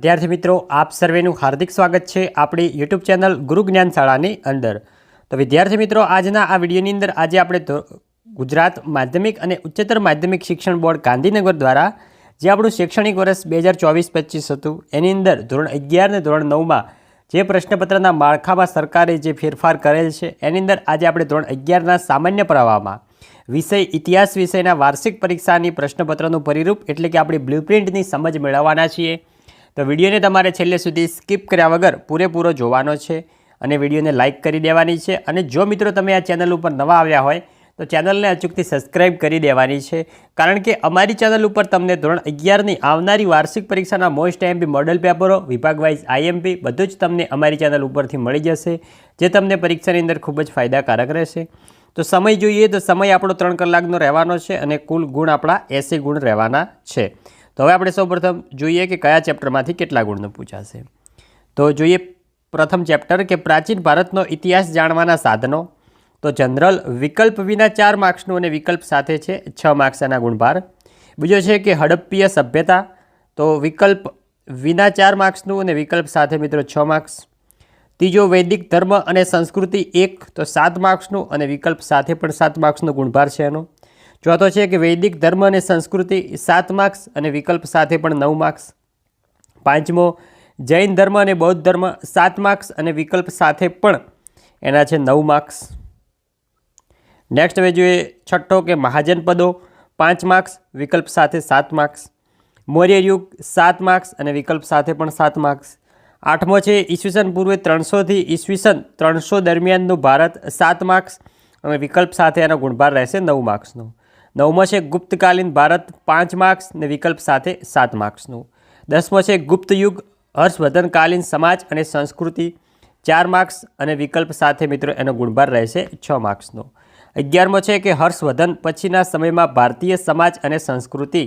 વિદ્યાર્થી મિત્રો, આપ સર્વેનું હાર્દિક સ્વાગત છે આપણી યુટ્યુબ ચેનલ ગુરુ જ્ઞાન શાળાની અંદર. તો વિદ્યાર્થી મિત્રો, આજના આ વિડીયોની અંદર આજે આપણે ગુજરાત માધ્યમિક અને ઉચ્ચતર માધ્યમિક શિક્ષણ બોર્ડ ગાંધીનગર દ્વારા જે આપણું શૈક્ષણિક વર્ષ બે હજાર ચોવીસ પચીસ હતું, એની અંદર ધોરણ અગિયાર અને ધોરણ નવમાં જે પ્રશ્નપત્રના માળખામાં સરકારે જે ફેરફાર કરેલ છે, એની અંદર આજે આપણે ધોરણ અગિયારના સામાન્ય પ્રવાહમાં વિષય ઇતિહાસ વિષયના વાર્ષિક પરીક્ષાની પ્રશ્નપત્રનું પરિરૂપ, એટલે કે આપણી બ્લુપ્રિન્ટની સમજ મેળવવાના છીએ. તો વિડીયોને તમારે છેલ્લે સુધી સ્કીપ કર્યા વગર પૂરેપૂરો જોવાનો છે અને વિડીયોને લાઇક કરી દેવાની છે. અને જો મિત્રો તમે આ ચેનલ ઉપર નવા આવ્યા હોય, તો ચેનલને અચૂકથી સબસ્ક્રાઇબ કરી દેવાની છે. કારણ કે અમારી ચેનલ ઉપર તમને ધોરણ અગિયારની આવનારી વાર્ષિક પરીક્ષાના મોસ્ટ એમપી મોડલ પેપરો, વિભાગ વાઇઝ આઈએમપી બધું જ તમને અમારી ચેનલ ઉપરથી મળી જશે, જે તમને પરીક્ષાની અંદર ખૂબ જ ફાયદાકારક રહેશે. તો સમય જોઈએ તો સમય આપણો ત્રણ કલાકનો રહેવાનો છે અને કુલ ગુણ આપણા એસી ગુણ રહેવાના છે. તો હવે આપણે સૌપ્રથમ જોઈએ કે કયા ચેપ્ટરમાંથી કેટલા ગુણનું પૂછાશે. તો જોઈએ પ્રથમ ચેપ્ટર કે પ્રાચીન ભારતનો ઇતિહાસ જાણવાના સાધનો. તો જનરલ વિકલ્પ વિના ચાર માર્ક્સનું અને વિકલ્પ સાથે છે છ માર્ક્સના ગુણભાર. બીજો છે કે હડપ્પીય સભ્યતા. તો વિકલ્પ વિના ચાર માર્ક્સનું અને વિકલ્પ સાથે મિત્રો છ માર્ક્સ. ત્રીજો વૈદિક ધર્મ અને સંસ્કૃતિ એક. તો સાત માર્ક્સનું અને વિકલ્પ સાથે પણ સાત માર્ક્સનો ગુણભાર છે એનો. ચોથો છે કે વૈદિક ધર્મ અને સંસ્કૃતિ સાત માર્ક્સ અને વિકલ્પ સાથે પણ નવ માર્ક્સ. પાંચમો, જૈન ધર્મ અને બૌદ્ધ ધર્મ સાત માર્ક્સ અને વિકલ્પ સાથે પણ એના છે નવ માર્ક્સ. નેક્સ્ટ હવે જોઈએ છઠ્ઠો કે મહાજન પદો. પાંચ માર્ક્સ, વિકલ્પ સાથે સાત માર્ક્સ. મૌર્ય યુગ સાત માર્ક્સ અને વિકલ્પ સાથે પણ સાત માર્ક્સ. આઠમો છે ઈસવીસન પૂર્વે ત્રણસોથી ઈસવીસન ત્રણસો દરમિયાનનું ભારત સાત માર્ક્સ અને વિકલ્પ સાથે એનો ગુણભાર રહેશે નવ માર્ક્સનો. નવમો છે ગુપ્તકાલીન ભારત, પાંચ માર્ક્સ ને વિકલ્પ સાથે સાત માર્ક્સનું. દસમો છે ગુપ્ત યુગ, હર્ષવર્ધનકાલીન સમાજ અને સંસ્કૃતિ, ચાર માર્ક્સ અને વિકલ્પ સાથે મિત્રો એનો ગુણભાર રહેશે છ માર્ક્સનો. અગિયારમો છે કે હર્ષવર્ધન પછીના સમયમાં ભારતીય સમાજ અને સંસ્કૃતિ,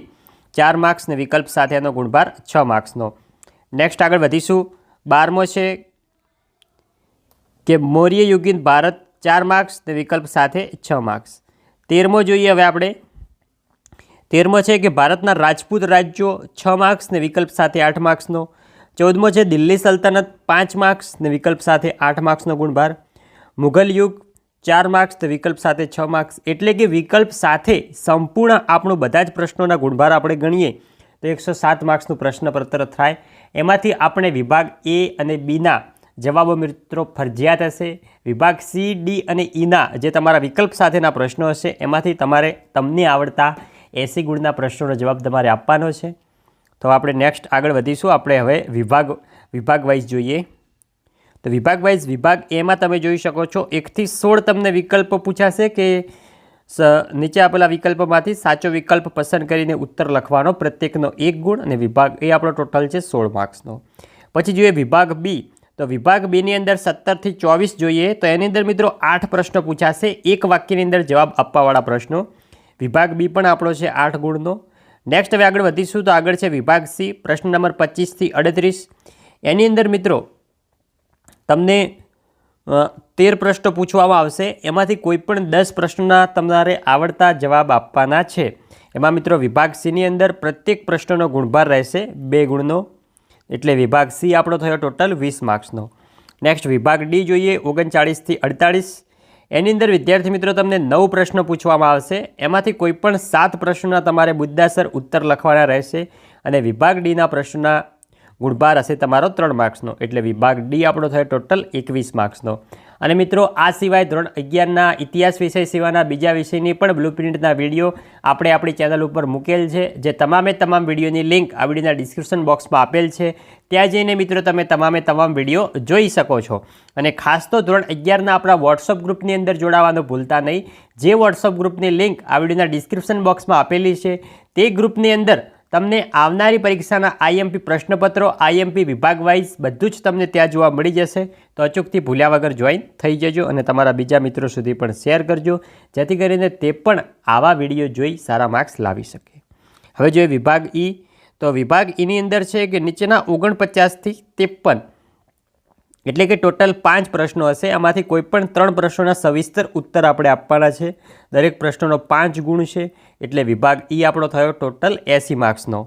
ચાર માર્ક્સ ને વિકલ્પ સાથે એનો ગુણભાર છ માર્ક્સનો. નેક્સ્ટ આગળ વધીશું. બારમો છે કે મૌર્ય યુગીન ભારત, ચાર માર્ક્સ ને વિકલ્પ સાથે છ માર્ક્સ. તેરમો જોઈએ હવે આપણે. તેરમો છે કે ભારતના રાજપૂત રાજ્યો છ માર્ક્સ ને વિકલ્પ સાથે આઠ માર્ક્સનો. ચૌદમો છે દિલ્હી સલ્તનત પાંચ માર્ક્સ ને વિકલ્પ સાથે આઠ માર્ક્સનો ગુણભાર. મુઘલ યુગ ચાર માર્ક્સ તો વિકલ્પ સાથે છ માર્ક્સ. એટલે કે વિકલ્પ સાથે સંપૂર્ણ આપણું બધા જ પ્રશ્નોના ગુણભાર આપણે ગણીએ તો એકસો સાત માર્ક્સનું પ્રશ્નપત્ર થાય. એમાંથી આપણે વિભાગ એ અને બીના જવાબો મિત્રો ફરજિયાત હશે. વિભાગ સી ડી અને ઈના જે તમારા વિકલ્પ સાથેના પ્રશ્નો હશે, એમાંથી તમારે તમને આવડતા એસી ગુણના પ્રશ્નોનો જવાબ તમારે આપવાનો છે. તો આપણે નેક્સ્ટ આગળ વધીશું. આપણે હવે વિભાગ વિભાગ વાઇઝ જોઈએ. તો વિભાગ વાઇઝ વિભાગ એમાં તમે જોઈ શકો છો એકથી સોળ તમને વિકલ્પ પૂછાશે કે સ, નીચે આપેલા વિકલ્પમાંથી સાચો વિકલ્પ પસંદ કરીને ઉત્તર લખવાનો પ્રત્યેકનો એક ગુણ અને વિભાગ એ આપણો ટોટલ છે સોળ માર્ક્સનો પછી જોઈએ વિભાગ બી તો વિભાગ બીની અંદર સત્તરથી ચોવીસ જોઈએ તો એની અંદર મિત્રો આઠ પ્રશ્નો પૂછાશે. એક વાક્યની અંદર જવાબ આપવાવાળા પ્રશ્નો. વિભાગ બી પણ આપણો છે આઠ ગુણનો. નેક્સ્ટ હવે આગળ વધીશું તો આગળ છે વિભાગ સી. પ્રશ્ન નંબર પચીસથી અડત્રીસ. એની અંદર મિત્રો તમને તેર પ્રશ્નો પૂછવામાં આવશે. એમાંથી કોઈ પણ દસ પ્રશ્નોના તમારે આવડતા જવાબ આપવાના છે. એમાં મિત્રો વિભાગ સીની અંદર પ્રત્યેક પ્રશ્નનો ગુણભાર રહેશે બે ગુણનો. એટલે વિભાગ સી આપણો થયો ટોટલ વીસ માર્ક્સનો. નેક્સ્ટ વિભાગ ડી જોઈએ ઓગણચાળીસથી અડતાળીસ. એની અંદર વિદ્યાર્થી મિત્રો તમને નવ પ્રશ્નો પૂછવામાં આવશે. એમાંથી કોઈપણ સાત પ્રશ્નોના તમારે મુદ્દાસર ઉત્તર લખવાના રહેશે અને વિભાગ ડીના પ્રશ્નના ગુણભાર હશે તમારો ત્રણ માર્ક્સનો. એટલે વિભાગ ડી આપણો થયો ટોટલ એકવીસ માર્ક્સનો. અને મિત્રો, આ સિવાય ધોરણ અગિયારના ઇતિહાસ વિષય સિવાયના બીજા વિષયની પણ બ્લુપ્રિન્ટના વીડિયો આપણે આપણી ચેનલ ઉપર મૂકેલ છે, જે તમામે તમામ વિડીયોની લિંક આ વિડીયોના ડિસ્ક્રિપ્શન બોક્સમાં આપેલ છે. ત્યાં જઈને મિત્રો, તમે તમામે તમામ વીડિયો જોઈ શકો છો. અને ખાસ તો ધોરણ અગિયારના આપણા વોટ્સઅપ ગ્રુપની અંદર જોડાવાનું ભૂલતા નહીં. જે વોટ્સઅપ ગ્રુપની લિંક આ વિડીયોના ડિસ્ક્રિપ્શન બોક્સમાં આપેલી છે, તે ગ્રુપની અંદર તમને આવનારી પરીક્ષાના આઈએમપી પ્રશ્નપત્રો, આઈએમપી વિભાગ વાઇઝ બધું જ તમને ત્યાં જોવા મળી જશે. તો અચૂકથી ભૂલ્યા વગર જોઈન થઈ જજો અને તમારા બીજા મિત્રો સુધી પણ શેર કરજો, જેથી કરીને તે પણ આવા વીડિયો જોઈ સારા માર્ક્સ લાવી શકે. હવે જોઈએ વિભાગ ઈ. તો વિભાગ ઈની અંદર છે કે નીચેના ઓગણપચાસથી ત્રેપન એટલે કે ટોટલ પાંચ પ્રશ્નો હશે. આમાંથી કોઈ પણ ત્રણ પ્રશ્નોના સવિસ્તર ઉત્તર આપણે આપવાના છે. દરેક પ્રશ્નોનો પાંચ ગુણ છે. એટલે વિભાગ ઈ આપણો થયો ટોટલ એંસી માર્ક્સનો.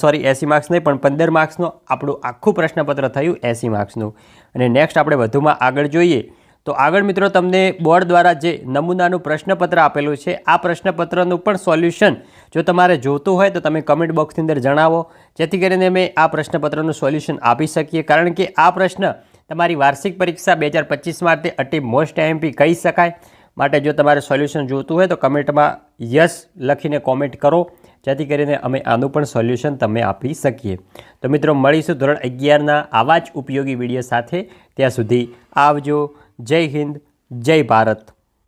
સોરી એંસી માર્ક્સ નહીં, પણ પંદર માર્ક્સનો આપણું આખું પ્રશ્નપત્ર થયું એંસી માર્ક્સનું. અને નેક્સ્ટ આપણે વધુમાં આગળ જોઈએ. તો આગળ મિત્રો તમને બોર્ડ દ્વારા જે નમૂનાનું પ્રશ્નપત્ર આપેલું છે, આ પ્રશ્નપત્રનું પણ સોલ્યુશન જો તમારે જોતું હોય તો તમે કમેન્ટ બોક્સની અંદર જણાવો. જેથી કરીને અમે આ પ્રશ્નપત્રનું સોલ્યુશન આપી શકીએ. કારણ કે આ પ્રશ્ન તમારી વાર્ષિક પરીક્ષા બે હજાર પચીસ માટે અતિ મોસ્ટ એમપી કહી શકાય. માટે જો તમારે સોલ્યુશન જોતું હોય તો કમેન્ટમાં યસ લખીને કોમેન્ટ કરો. જેથી કરીને અમે આનું પણ સોલ્યુશન તમે આપી શકીએ. તો મિત્રો, મળીશું ધોરણ અગિયારના આવા જ ઉપયોગી વીડિયો સાથે. ત્યાં સુધી આવજો. જય હિન્દ, જય ભારત.